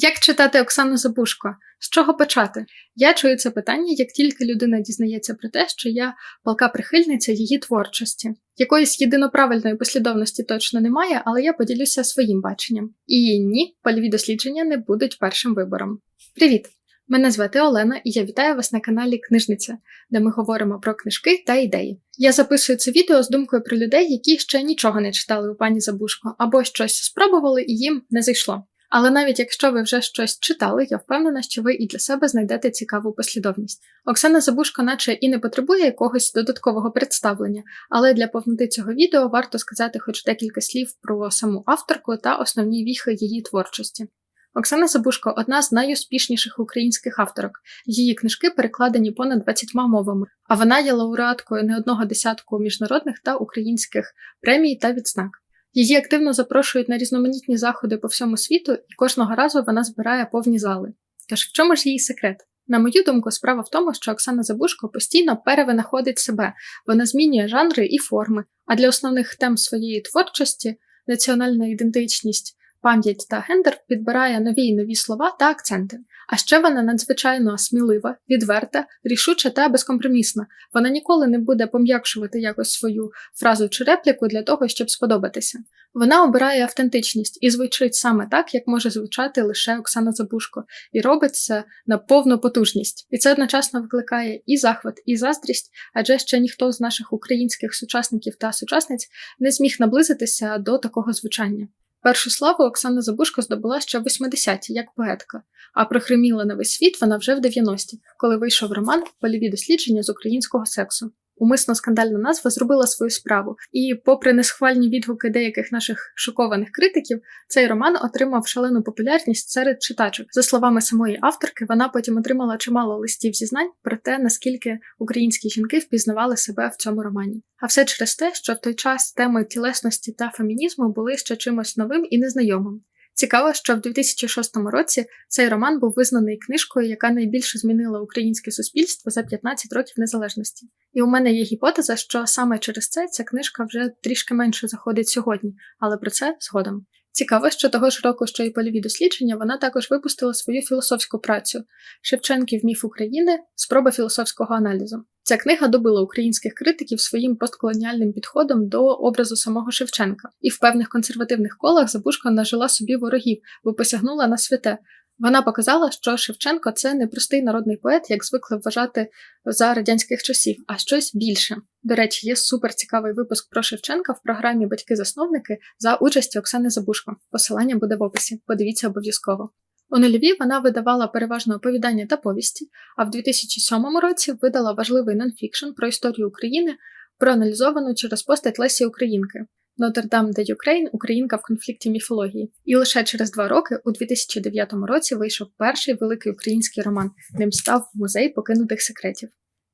Як читати Оксану Забушко? З чого почати? Я чую це питання, як тільки людина дізнається про те, що я палка прихильниця її творчості. Якоїсь єдиноправильної послідовності точно немає, але я поділюся своїм баченням. І ні, польові дослідження не будуть першим вибором. Привіт! Мене звати Олена, і я вітаю вас на каналі Книжниця, де ми говоримо про книжки та ідеї. Я записую це відео з думкою про людей, які ще нічого не читали у пані Забушко, або щось спробували і їм не зайшло. Але навіть якщо ви вже щось читали, я впевнена, що ви і для себе знайдете цікаву послідовність. Оксана Забушко, наче і не потребує якогось додаткового представлення, але для повноти цього відео варто сказати хоч декілька слів про саму авторку та основні віхи її творчості. Оксана Забушко одна з найуспішніших українських авторок. Її книжки перекладені понад 20 мовами, а вона є лауреаткою не одного десятку міжнародних та українських премій та відзнак. Її активно запрошують на різноманітні заходи по всьому світу, і кожного разу вона збирає повні зали. Тож в чому ж її секрет? На мою думку, справа в тому, що Оксана Забушко постійно перевинаходить себе, вона змінює жанри і форми, а для основних тем своєї творчості національна ідентичність, пам'ять та гендер підбирає нові й нові слова та акценти. А ще вона надзвичайно смілива, відверта, рішуча та безкомпромісна. Вона ніколи не буде пом'якшувати якось свою фразу чи репліку для того, щоб сподобатися. Вона обирає автентичність і звучить саме так, як може звучати лише Оксана Забушко, і робить це на повну потужність. І це одночасно викликає і захват, і заздрість, адже ще ніхто з наших українських сучасників та сучасниць не зміг наблизитися до такого звучання. Першу славу Оксана Забушко здобула ще в 80-ті як поетка, а прогриміла на весь світ вона вже в 90-ті, коли вийшов роман Польові дослідження з українського сексу. Умисно скандальна назва зробила свою справу, і, попри несхвальні відгуки деяких наших шокованих критиків, цей роман отримав шалену популярність серед читачок. За словами самої авторки, вона потім отримала чимало листів зізнань про те, наскільки українські жінки впізнавали себе в цьому романі. А все через те, що в той час теми тілесності та фемінізму були ще чимось новим і незнайомим. Цікаво, що в 2006 році цей роман був визнаний книжкою, яка найбільше змінила українське суспільство за 15 років незалежності. І у мене є гіпотеза, що саме через це ця книжка вже трішки менше заходить сьогодні, але про це згодом. Цікаво, що того ж року, що і польові дослідження, вона також випустила свою філософську працю Шевченків міф України, спроба філософського аналізу. Ця книга добила українських критиків своїм постколоніальним підходом до образу самого Шевченка, і в певних консервативних колах Забушка нажила собі ворогів, бо посягнула на святе. Вона показала, що Шевченко це не простий народний поет, як звикли вважати за радянських часів, а щось більше. До речі, є суперцікавий випуск про Шевченка в програмі Батьки-засновники за участі Оксани Забушко. Посилання буде в описі. Подивіться обов'язково. У нульові вона видавала переважно оповідання та повісті, а в 2007 році видала важливий нонфікшн про історію України, проаналізовану через постать Лесі Українки. Нотр-Дам де Юкрейн Українка в конфлікті міфології. І лише через два роки, у 2009 році, вийшов перший великий український роман. Ним став музей покинутих секретів.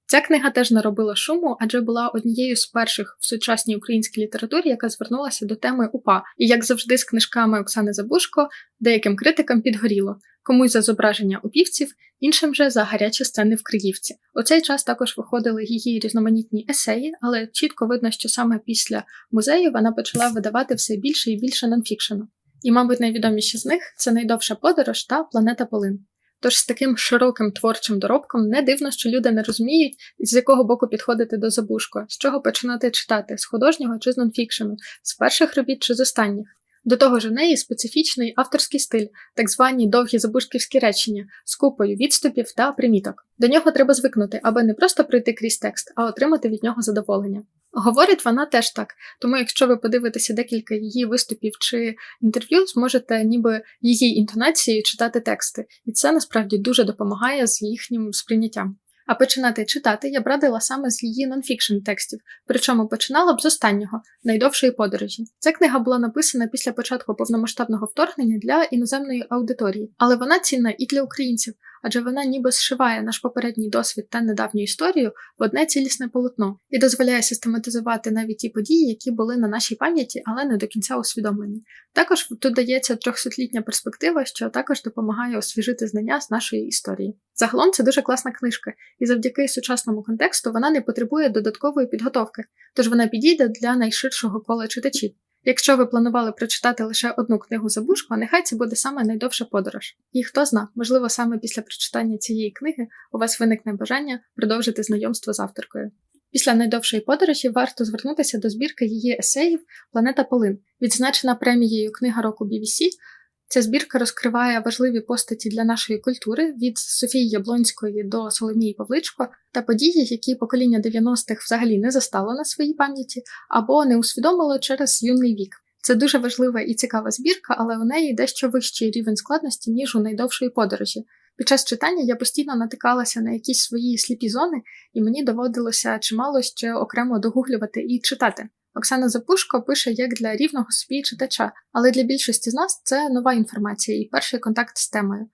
Ця книга теж наробила шуму, адже була однією з перших в сучасній українській літературі, яка звернулася до теми УПА. І як завжди, з книжками Оксани Забушко, деяким критикам підгоріло комусь за зображення упівців, іншим же за гарячі сцени в Криївці. У цей час також виходили її різноманітні есеї, але чітко видно, що саме після музею вона почала видавати все більше і більше нонфікшену. І, мабуть, найвідоміші з них це найдовша подорож та планета Полин. Тож з таким широким творчим доробком не дивно, що люди не розуміють, з якого боку підходити до забушко, з чого починати читати, з художнього чи з нонфікшену, з перших робіт чи з останніх. До того ж у неї специфічний авторський стиль, так звані довгі забушківські речення з купою відступів та приміток. До нього треба звикнути, аби не просто пройти крізь текст, а отримати від нього задоволення. Говорить вона теж так, тому якщо ви подивитеся декілька її виступів чи інтерв'ю, зможете ніби її інтонацією читати тексти, і це насправді дуже допомагає з їхнім сприйняттям. А починати читати я б радила саме з її нонфікшн текстів, причому починала б з останнього найдовшої подорожі. Ця книга була написана після початку повномасштабного вторгнення для іноземної аудиторії, але вона цінна і для українців, адже вона ніби зшиває наш попередній досвід та недавню історію в одне цілісне полотно і дозволяє систематизувати навіть ті події, які були на нашій пам'яті, але не до кінця усвідомлені. Також тут дається трьохсотлітня перспектива, що також допомагає освіжити знання з нашої історії. Загалом це дуже класна книжка, і завдяки сучасному контексту вона не потребує додаткової підготовки, тож вона підійде для найширшого кола читачів. Якщо ви планували прочитати лише одну книгу за Бушко, нехай це буде саме найдовша подорож. І хто зна, можливо, саме після прочитання цієї книги у вас виникне бажання продовжити знайомство з авторкою. Після найдовшої подорожі варто звернутися до збірки її есеїв Планета Полин, відзначена премією Книга року BBC. Ця збірка розкриває важливі постаті для нашої культури від Софії Яблонської до Соломії Павличко та події, які покоління 90-х взагалі не застало на своїй пам'яті або не усвідомило через юний вік. Це дуже важлива і цікава збірка, але у неї дещо вищий рівень складності, ніж у найдовшої подорожі. Під час читання я постійно натикалася на якісь свої сліпі зони, і мені доводилося чимало ще окремо догуглювати і читати. Оксана Запушко пише як для рівного собі читача, але для більшості з нас це нова інформація і перший контакт з темою.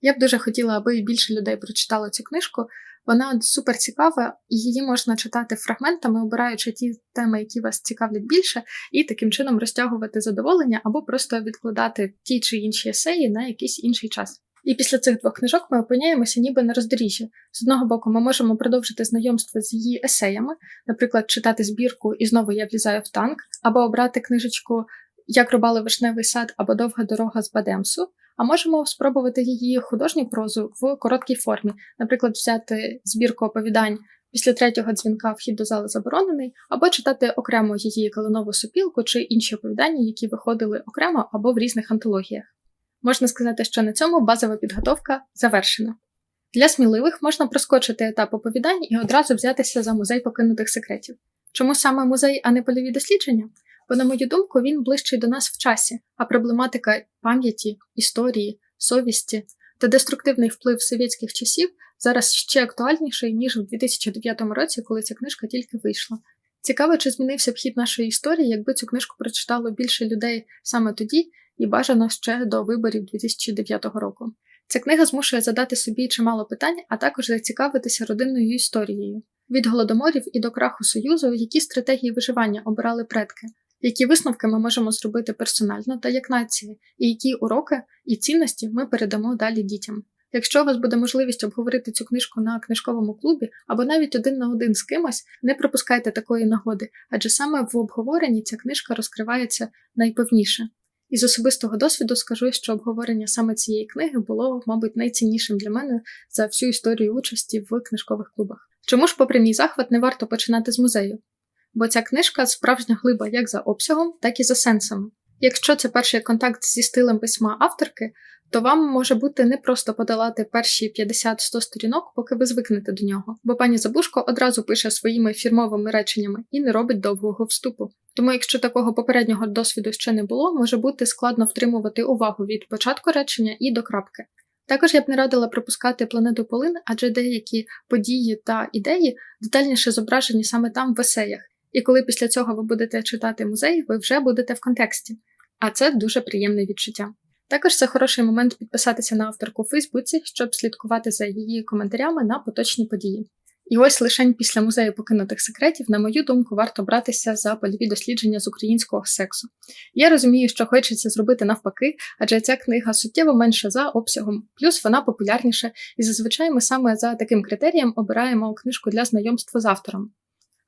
Я б дуже хотіла, аби більше людей прочитало цю книжку. Вона супер цікава, і її можна читати фрагментами, обираючи ті теми, які вас цікавлять більше, і таким чином розтягувати задоволення або просто відкладати ті чи інші есеї на якийсь інший час. І після цих двох книжок ми опиняємося ніби на роздоріжжі. З одного боку, ми можемо продовжити знайомство з її есеями, наприклад, читати збірку і знову я влізаю в танк, або обрати книжечку Як рубали вишневий сад або Довга дорога з Бадемсу. А можемо спробувати її художню прозу в короткій формі, наприклад, взяти збірку оповідань після третього дзвінка вхід до зали заборонений, або читати окремо її калинову сопілку чи інші оповідання, які виходили окремо або в різних антологіях. Можна сказати, що на цьому базова підготовка завершена. Для сміливих можна проскочити етап оповідань і одразу взятися за музей покинутих секретів. Чому саме музей, а не польові дослідження? Бо, на мою думку, він ближчий до нас в часі, а проблематика пам'яті, історії, совісті та деструктивний вплив совєтських часів зараз ще актуальніший, ніж у 2009 році, коли ця книжка тільки вийшла. Цікаво, чи змінився б хід нашої історії, якби цю книжку прочитало більше людей саме тоді, і бажано ще до виборів 2009 року. Ця книга змушує задати собі чимало питань, а також зацікавитися родинною історією. Від голодоморів і до краху Союзу, які стратегії виживання обирали предки, які висновки ми можемо зробити персонально та як нація, і які уроки і цінності ми передамо далі дітям. Якщо у вас буде можливість обговорити цю книжку на книжковому клубі або навіть один на один з кимось, не пропускайте такої нагоди, адже саме в обговоренні ця книжка розкривається найповніше. Із особистого досвіду скажу, що обговорення саме цієї книги було, мабуть, найціннішим для мене за всю історію участі в книжкових клубах. Чому ж, попри мій захват, не варто починати з музею? Бо ця книжка справжня глиба як за обсягом, так і за сенсами. Якщо це перший контакт зі стилем письма авторки, то вам може бути не просто подолати перші 50-100 сторінок, поки ви звикнете до нього, бо пані Забушко одразу пише своїми фірмовими реченнями і не робить довгого вступу. Тому, якщо такого попереднього досвіду ще не було, може бути складно втримувати увагу від початку речення і до крапки. Також я б не радила пропускати планету Полин, адже деякі події та ідеї детальніше зображені саме там в есеях, і коли після цього ви будете читати музей, ви вже будете в контексті. А це дуже приємне відчуття. Також це хороший момент підписатися на авторку у Фейсбуці, щоб слідкувати за її коментарями на поточні події. І ось лише після музею покинутих секретів, на мою думку, варто братися за польові дослідження з українського сексу. Я розумію, що хочеться зробити навпаки, адже ця книга суттєво менша за обсягом, плюс вона популярніша, і зазвичай ми саме за таким критерієм обираємо книжку для знайомства з автором.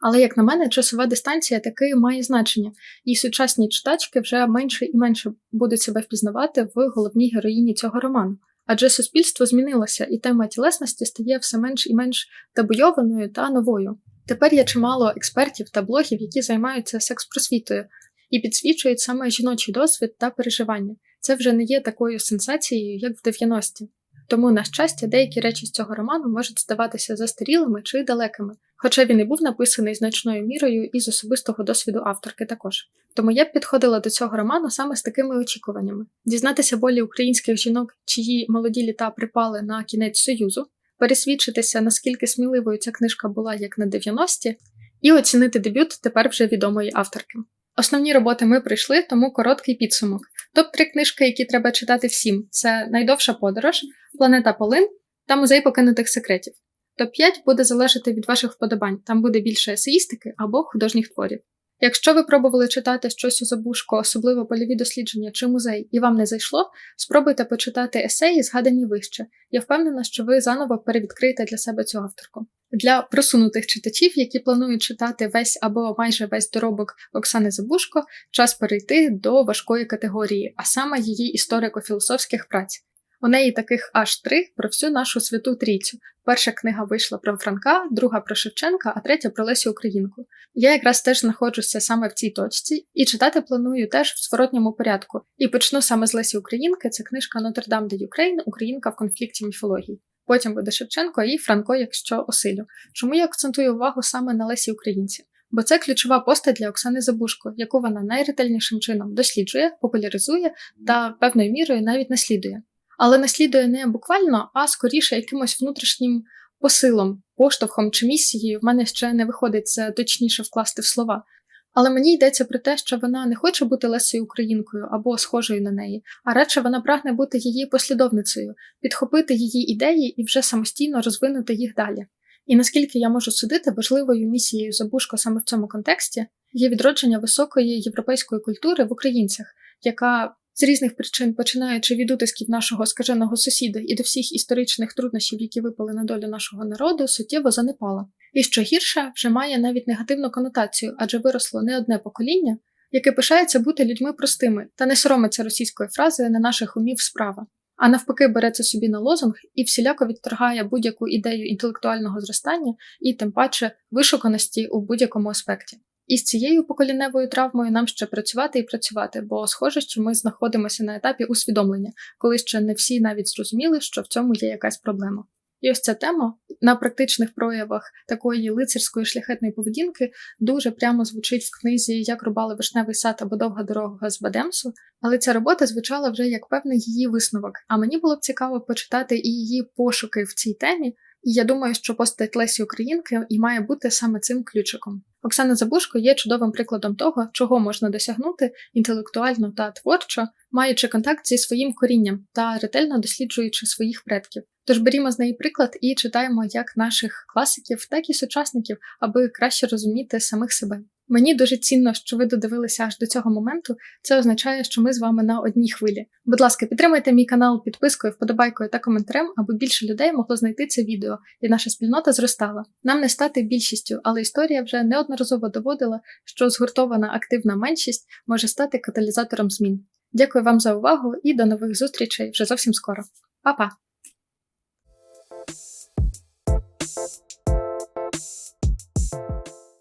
Але, як на мене, часова дистанція таки має значення, і сучасні читачки вже менше і менше будуть себе впізнавати в головній героїні цього роману. Адже суспільство змінилося, і тема тілесності стає все менш і менш табуйованою та новою. Тепер є чимало експертів та блогів, які займаються секс-просвітою і підсвічують саме жіночий досвід та переживання. Це вже не є такою сенсацією, як в 90-ті. Тому, на щастя, деякі речі з цього роману можуть здаватися застарілими чи далекими, хоча він і був написаний значною мірою із особистого досвіду авторки також. Тому я б підходила до цього роману саме з такими очікуваннями: дізнатися болі українських жінок, чиї молоді літа припали на кінець союзу, пересвідчитися, наскільки сміливою ця книжка була як на 90-ті, і оцінити дебют тепер вже відомої авторки. Основні роботи ми пройшли, тому короткий підсумок. Топ 3 книжки, які треба читати всім: це найдовша подорож, Планета Полин та музей покинутих секретів. Топ-5 буде залежати від ваших вподобань, там буде більше есеїстики або художніх творів. Якщо ви пробували читати щось у забушко, особливо польові дослідження чи музей, і вам не зайшло, спробуйте почитати есеї, згадані вище. Я впевнена, що ви заново перевідкриєте для себе цю авторку. Для просунутих читачів, які планують читати весь або майже весь доробок Оксани Забушко, час перейти до важкої категорії, а саме її історико-філософських праць. У неї таких аж три про всю нашу святу трійцю. Перша книга вийшла про Франка, друга про Шевченка, а третя про Лесю Українку. Я якраз теж знаходжуся саме в цій точці, і читати планую теж в зворотньому порядку. І почну саме з Лесі Українки. Це книжка Нотр-Дам де Юкрейн, Українка в конфлікті міфології. Потім буде Шевченко і Франко, якщо осилю. Чому я акцентую увагу саме на Лесі Українці? Бо це ключова постать для Оксани Забушко, яку вона найретельнішим чином досліджує, популяризує та певною мірою навіть наслідує. Але наслідує не буквально, а скоріше якимось внутрішнім посилом, поштовхом чи місією. В мене ще не виходить це точніше вкласти в слова. Але мені йдеться про те, що вона не хоче бути Лесею Українкою або схожою на неї, а радше вона прагне бути її послідовницею, підхопити її ідеї і вже самостійно розвинути їх далі. І наскільки я можу судити, важливою місією Забушко саме в цьому контексті є відродження високої європейської культури в українцях, яка з різних причин, починаючи від утисків нашого скаженого сусіда і до всіх історичних труднощів, які випали на долю нашого народу, суттєво занепала. І що гірше, вже має навіть негативну конотацію, адже виросло не одне покоління, яке пишається бути людьми простими та не соромиться російської фрази не наших умів справа, а навпаки, бере це собі на лозунг і всіляко відторгає будь-яку ідею інтелектуального зростання і тим паче вишуканості у будь-якому аспекті. І з цією поколінневою травмою нам ще працювати і працювати, бо схоже, що ми знаходимося на етапі усвідомлення, коли ще не всі навіть зрозуміли, що в цьому є якась проблема. І ось ця тема на практичних проявах такої лицарської шляхетної поведінки дуже прямо звучить в книзі Як рубали вишневий сад або довга дорога з Бадемсу, але ця робота звучала вже як певний її висновок. А мені було б цікаво почитати і її пошуки в цій темі. І я думаю, що постать Лесі Українки і має бути саме цим ключиком. Оксана Забушко є чудовим прикладом того, чого можна досягнути інтелектуально та творчо, маючи контакт зі своїм корінням та ретельно досліджуючи своїх предків. Тож берімо з неї приклад і читаємо як наших класиків, так і сучасників, аби краще розуміти самих себе. Мені дуже цінно, що ви додивилися аж до цього моменту. Це означає, що ми з вами на одній хвилі. Будь ласка, підтримайте мій канал підпискою, вподобайкою та коментарем, аби більше людей могло знайти це відео, і наша спільнота зростала. Нам не стати більшістю, але історія вже неодноразово доводила, що згуртована активна меншість може стати каталізатором змін. Дякую вам за увагу і до нових зустрічей вже зовсім скоро. Па-па!